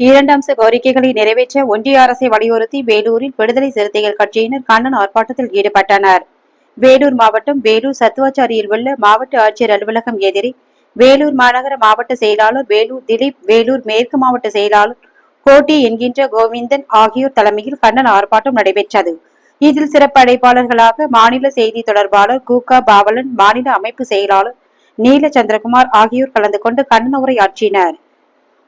இரண்டு அம்ச கோரிக்கைகளை நிறைவேற்ற ஒன்றிய அரசை வலியுறுத்தி வேலூரில் விடுதலை சிறுத்தைகள் கட்சியினர் கண்ணன் ஆர்ப்பாட்டத்தில் ஈடுபட்டனர். வேலூர் மாவட்டம் வேலூர் சத்துவாச்சாரியில் உள்ள மாவட்ட ஆட்சியர் அலுவலகம் எதிரே வேலூர் மாநகர மாவட்ட செயலாளர் வேலூர் திலீப் வேலூர் மேற்கு மாவட்ட செயலாளர் கோட்டி என்கின்ற கோவிந்தன் ஆகியோர் தலைமையில் கண்டன ஆர்ப்பாட்டம் நடைபெற்றது. இதில் சிறப்பு அழைப்பாளர்களாக மாநில செய்தி தொடர்பாளர் கூகா பாவலன் மாநில அமைப்பு செயலாளர் நீல சந்திரகுமார் ஆகியோர் கலந்து கொண்டு கண்டன உரையாற்றினர்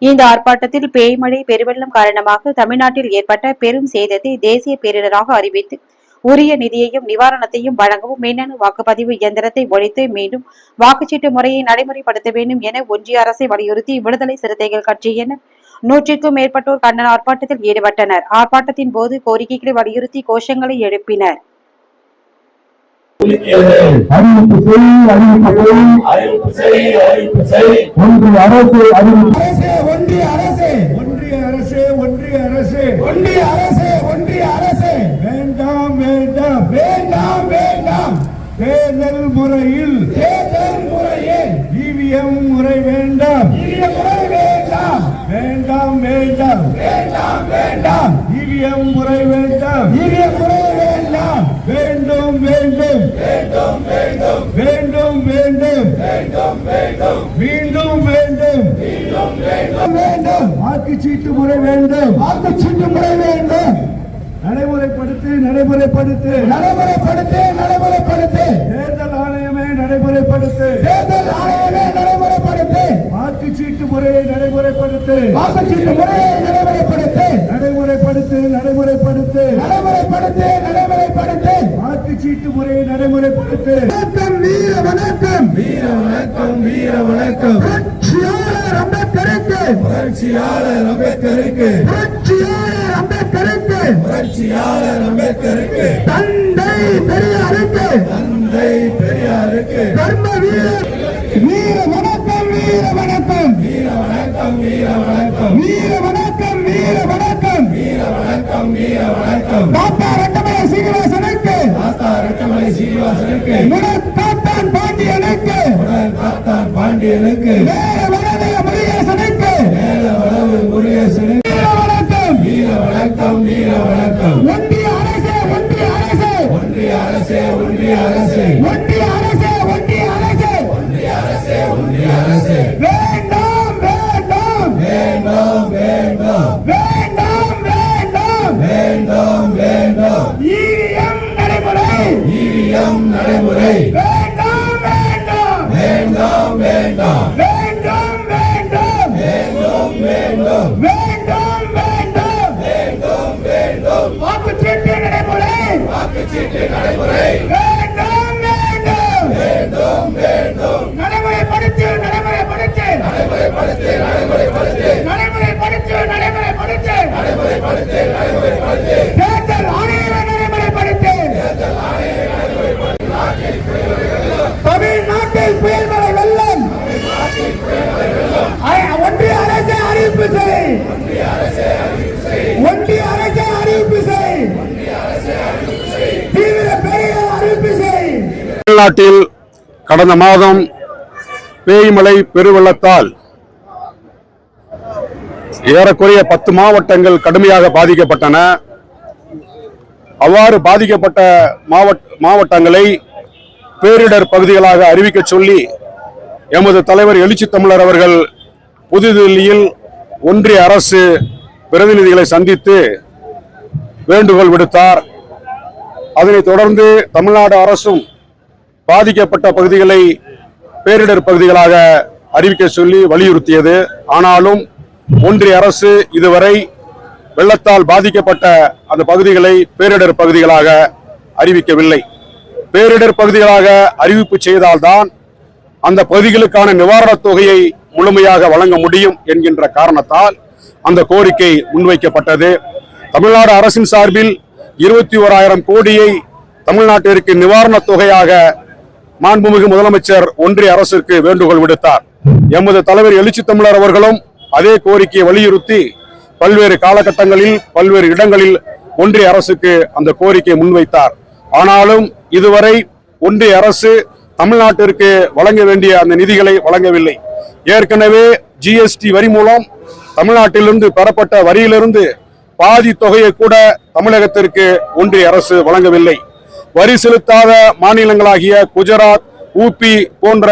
இந்த ஆர்ப்பாட்டத்தில் பேய்மழை பெருவெள்ளம் காரணமாக தமிழ்நாட்டில் ஏற்பட்ட பெரும் சேதத்தை தேசிய பேரிடராக அறிவித்து உரிய நிதியையும் நிவாரணத்தையும் வழங்கவும் மின்னணு வாக்குப்பதிவு இயந்திரத்தை ஒழித்து மீண்டும் வாக்குச்சீட்டு முறையை நடைமுறைப்படுத்த வேண்டும் என ஒன்றிய அரசை வலியுறுத்தி விடுதலை சிறுத்தைகள் கட்சியினர் நூற்றிற்கும் மேற்பட்டோர் கண்டன ஆர்ப்பாட்டத்தில் ஈடுபட்டனர். ஆர்ப்பாட்டத்தின் போது கோரிக்கைகளை வலியுறுத்தி கோஷங்களை எழுப்பினர். அறிவிப்பு செய் அறிவிப்பு செய் அறிவிப்பு செய் அறிவிப்பு செய் ஒன்று அரசு அறிவிப்பு ஒன்றிய அரசு ஒன்றிய அரசு ஒன்றிய அரசு ஒன்றிய அரசு ஒன்றிய அரசு வேண்டாம் வேண்டாம் வேண்டாம் வேண்டாம் தேர்தல் முறையில் தேர்தல் முறையில் இவிஎம் முறை வேண்டாம் முறை வேண்டாம் வேண்டாம் வேண்டாம் வேண்டாம் வேண்டாம் இவிஎம் முறை வேண்டாம் இவிஎம் முறை வேண்டும். வேண்டும் வேண்டும். வேண்டும் வேண்டும் வேண்டும் வேண்டும் மீண்டும் வேண்டும் வேண்டும். வேண்டும். வாக்குச்சீட்டு முறை வேண்டும். வாக்குச்சீட்டு முறை வேண்டும். நடைமுறைப்படுத்து நடைமுறைப்படுத்து. நடைமுறைப்படுத்து நடைமுறைப்படுத்து. தேர்தல் ஆணையமே நடைமுறைப்படுத்து. தேர்தல் ஆணையமே நடைமுறைப்படுத்து. வாக்குச்சீட்டு முறையை நடைமுறைப்படுத்து. வாக்குச்சீட்டு முறையை நடைமுறைப்படுத்து. நடைமுறைப்படுத்து நடைமுறைப்படுத்து. நடைமுறைப்படுத்து நடைமுறைப்படுத்து. வாக்குச்சீட்டு முறையை நடைமுறைப்படுத்து. வணக்கம் வீர வணக்கம். வீர வணக்கம் வீர வணக்கம். புரட்சியாளர் அம்பேத்கருக்கு. புரட்சியாளர் அம்பேத்கருக்கு. புரட்சியாளர் அம்பேத்கருக்கு. புரட்சியாளர் அம்பேத்கருக்கு. தந்தை பெரியாருக்கு. தந்தை பெரியாருக்கு. தர்ம வீர வீர சீனிவாசனுக்கு முனத்தாத்தான் பாண்டியனுக்கு. முனத்தாத்தான் பாண்டியனுக்கு. மேல வளவு முருகேசனுக்கு. வளவு முருகேசனுக்கு. வீர வணக்கம். வீர வணக்கம் வீர வணக்கம். ஒன்றிய அரசே ஒன்றிய அரசே. ஒன்றிய அரசே ஒன்றிய அரசே. ஒன்றிய அரசே நடைமுறை வேண்டாம் வேண்டாம் வேண்டாம் வேண்டாம் வேண்டாம் வேண்டாம் வேண்டும் வேண்டும் வேண்டும் வேண்டும் வேண்டும் வேண்டும் வாக்குச்சீட்டு நடைமுறை. வாக்குச்சீட்டு நடைமுறை. தமிழ்நாட்டில் கடந்த மாதம் பேய்மழை பெருவெள்ளத்தால் ஏறக்குறைய பத்து மாவட்டங்கள் கடுமையாக பாதிக்கப்பட்டன. அவ்வாறு பாதிக்கப்பட்ட மாவட்ட மாவட்டங்களை பேரிடர் பகுதிகளாக அறிவிக்க சொல்லி எமது தலைவர் எழுச்சி தமிழர் அவர்கள் புதுதில்லியில் ஒன்றிய அரசு பிரதிநிதிகளை சந்தித்து வேண்டுகோள் விடுத்தார். அதனைத் தொடர்ந்து தமிழ்நாடு அரசும் பாதிக்கப்பட்ட பகுதிகளை பேரிடர் பகுதிகளாக அறிவிக்க சொல்லி வலியுறுத்தியது. ஆனாலும் ஒன்றிய அரசு இதுவரை வெள்ளத்தால் பாதிக்கப்பட்ட அந்த பகுதிகளை பேரிடர் பகுதிகளாக அறிவிக்கவில்லை. பேரிடர் பகுதிகளாக அறிவிப்பு செய்தால்தான் அந்த பகுதிகளுக்கான நிவாரணத் தொகையை முழுமையாக வழங்க முடியும் என்கின்ற காரணத்தால் அந்த கோரிக்கை முன்வைக்கப்பட்டது. தமிழ்நாடு அரசின் சார்பில் இருபத்தி ஓராயிரம் கோடியை தமிழ்நாட்டிற்கு நிவாரணத் தொகையாக மாண்புமிகு முதலமைச்சர் ஒன்றிய அரசிற்கு வேண்டுகோள் விடுத்தார். எமது தலைவர் எழுச்சி தமிழர் அவர்களும் அதே கோரிக்கையை வலியுறுத்தி பல்வேறு காலகட்டங்களில் பல்வேறு இடங்களில் ஒன்றிய அரசுக்கு அந்த கோரிக்கையை முன்வைத்தார். ஆனாலும் இதுவரை ஒன்றிய அரசு தமிழ்நாட்டிற்கு வழங்க வேண்டிய அந்த நிதிகளை வழங்கவில்லை. ஏற்கனவே ஜிஎஸ்டி வரி மூலம் தமிழ்நாட்டிலிருந்து பெறப்பட்ட வரியிலிருந்து பாதி தொகையை கூட தமிழகத்திற்கு ஒன்றிய அரசு வழங்கவில்லை. வரி செலுத்தாத மாநிலங்களாகிய குஜராத் ஊபி போன்ற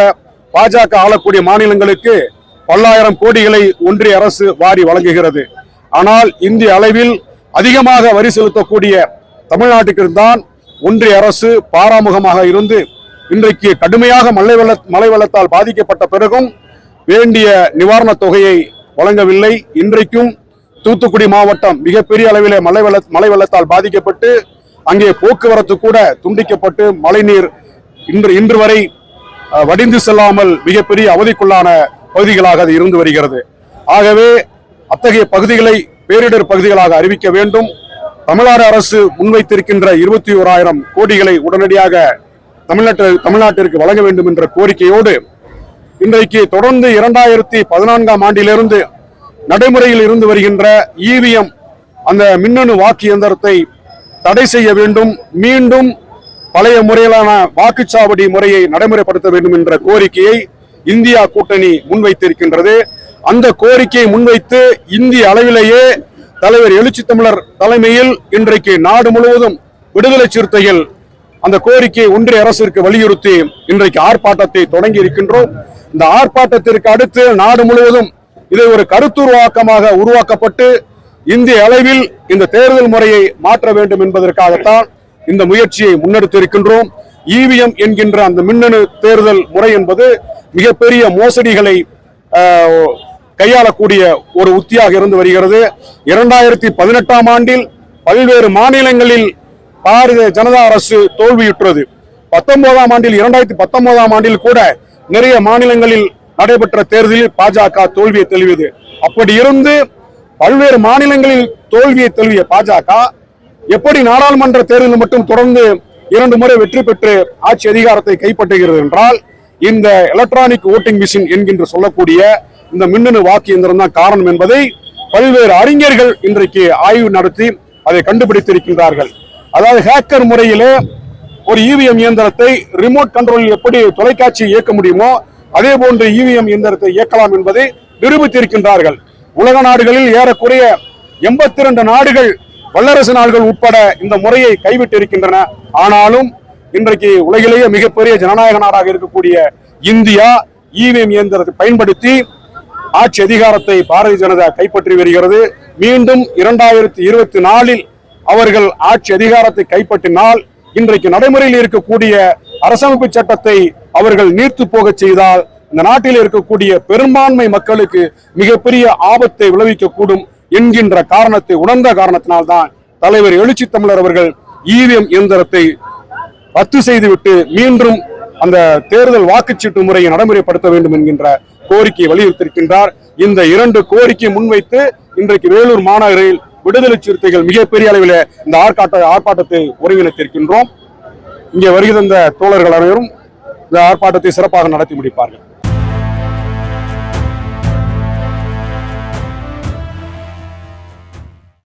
பாஜக ஆளக்கூடிய மாநிலங்களுக்கு பல்லாயிரம் கோடிகளை ஒன்றிய அரசு வாரி வழங்குகிறது. ஆனால் இந்திய அளவில் அதிகமாக வரி செலுத்தக்கூடிய தமிழ்நாட்டுக்கு தான் ஒன்றிய அரசு பாராமுகமாக இருந்து இன்றைக்கு கடுமையாக மழை வெள்ள மழை வெள்ளத்தால் பாதிக்கப்பட்ட பிறகும் வேண்டிய நிவாரணத் தொகையை வழங்கவில்லை. இன்றைக்கும் தூத்துக்குடி மாவட்டம் மிகப்பெரிய அளவிலே மழை வெள்ள மழை வெள்ளத்தால் பாதிக்கப்பட்டு அங்கே போக்குவரத்து கூட துண்டிக்கப்பட்டு மழைநீர் இன்று இன்று வரை வடிந்து செல்லாமல் மிகப்பெரிய அவதிக்குள்ளான பகுதிகளாக அது இருந்து வருகிறது. ஆகவே அத்தகைய பகுதிகளை பேரிடர் பகுதிகளாக அறிவிக்க வேண்டும். தமிழ்நாடு அரசு முன்வைத்திருக்கின்ற இருபத்தி ஓராயிரம் கோடிகளை உடனடியாக தமிழ்நாட்டு தமிழ்நாட்டிற்கு வழங்க வேண்டும் என்ற கோரிக்கையோடு இன்றைக்கு தொடர்ந்து இரண்டாயிரத்தி பதினான்காம் ஆண்டிலிருந்து நடைமுறையில் இருந்து வருகின்ற இவிஎம் அந்த மின்னணு வாக்கு இயந்திரத்தை தடை செய்ய வேண்டும். மீண்டும் பழைய முறையிலான வாக்குச்சாவடி முறையை நடைமுறைப்படுத்த வேண்டும் என்ற கோரிக்கையை இந்தியா கூட்டணி முன்வைத்திருக்கின்றது. அந்த கோரிக்கையை முன்வைத்து இந்திய அளவிலேயே தலைவர் எழுச்சி தமிழர் தலைமையில் இன்றைக்கு நாடு முழுவதும் விடுதலை சிறுத்தைகள் அந்த கோரிக்கையை ஒன்றிய அரசிற்கு வலியுறுத்தி இன்றைக்கு ஆர்ப்பாட்டத்தை தொடங்கி இருக்கின்றோம். இந்த ஆர்ப்பாட்டத்திற்கு அடுத்து நாடு முழுவதும் இதை ஒரு கருத்துருவாக்கமாக உருவாக்கப்பட்டு இந்திய அளவில் இந்த தேர்தல் முறையை மாற்ற வேண்டும் என்பதற்காகத்தான் இந்த முயற்சியை முன்னெடுத்திருக்கின்றோம். இவிஎம் என்கின்ற அந்த மின்னணு தேர்தல் முறை என்பது மிகப்பெரிய மோசடிகளை கையாளக்கூடிய ஒரு உத்தியாக இருந்து வருகிறது. இரண்டாயிரத்தி பதினெட்டாம் ஆண்டில் பல்வேறு மாநிலங்களில் பாரதிய ஜனதா அரசு தோல்வியுற்றது. பத்தொன்பதாம் ஆண்டில் இரண்டாயிரத்தி பத்தொன்பதாம் ஆண்டில் கூட நிறைய மாநிலங்களில் நடைபெற்ற தேர்தலில் பாஜக தோல்வியை தெளிவியது அப்படி இருந்து பல்வேறு மாநிலங்களில் தோல்வியை தழுவிய பாஜக எப்படி நாடாளுமன்ற தேர்தலில் மட்டும் தொடர்ந்து இரண்டு முறை வெற்றி பெற்று ஆட்சி அதிகாரத்தை கைப்பற்றுகிறது என்றால் இந்த எலக்ட்ரானிக் ஓட்டிங் மிஷின் என்கின்ற சொல்லக்கூடிய இந்த மின்னணு வாக்கு இயந்திரம் தான் காரணம் என்பதை பல்வேறு அறிஞர்கள் இன்றைக்கு ஆய்வு நடத்தி அதை கண்டுபிடித்திருக்கின்றார்கள். அதாவது ஹேக்கர் முறையிலே ஒரு இவிஎம் இயந்திரத்தை ரிமோட் கண்ட்ரோலில் எப்படி தொலைக்காட்சி இயக்க முடியுமோ அதே போன்று இவிஎம் இயந்திரத்தை இயக்கலாம் என்பதை நிரூபித்திருக்கின்றார்கள். உலக நாடுகளில் ஏறக்குறைய எண்பத்தி இரண்டு நாடுகள் வல்லரசு நாடுகள் உட்பட இந்த முறையை கைவிட்டு இருக்கின்றன ஆனாலும் இன்றைக்கு உலகிலேயே மிகப்பெரிய ஜனநாயக நாடாக இருக்கக்கூடிய இந்தியா இவிஎம் இயந்திரத்தை பயன்படுத்தி ஆட்சி அதிகாரத்தை பாரதிய ஜனதா கைப்பற்றி வருகிறது. மீண்டும் இரண்டாயிரத்தி இருபத்தி நாலில் அவர்கள் ஆட்சி அதிகாரத்தை கைப்பற்றினால் இன்றைக்கு நடைமுறையில் இருக்கக்கூடிய அரசமைப்பு சட்டத்தை அவர்கள் நீர்த்து போகச் செய்தால் இந்த நாட்டில் இருக்கக்கூடிய பெரும்பான்மை மக்களுக்கு மிகப்பெரிய ஆபத்தை விளைவிக்கக்கூடும் என்கின்ற காரணத்தை உணர்ந்த காரணத்தினால்தான் தலைவர் எழுச்சி தமிழர் அவர்கள் இவிஎம் இயந்திரத்தை ரத்து செய்துவிட்டு மீண்டும் அந்த தேர்தல் வாக்குச்சீட்டு முறையை நடைமுறைப்படுத்த வேண்டும் என்கின்ற கோரிக்கையை வலியுறுத்தியிருக்கின்றார். இந்த இரண்டு கோரிக்கையை முன்வைத்து இன்றைக்கு வேலூர் மாநகரில் விடுதலை சிறுத்தைகள் மிகப்பெரிய அளவில் இந்த ஆர்ப்பாட்ட ஆர்ப்பாட்டத்தை ஒருங்கிணைத்திருக்கின்றோம். இங்கே வருகை தந்த தோழர்கள் அனைவரும் இந்த ஆர்ப்பாட்டத்தை சிறப்பாக நடத்தி முடிப்பார்கள்.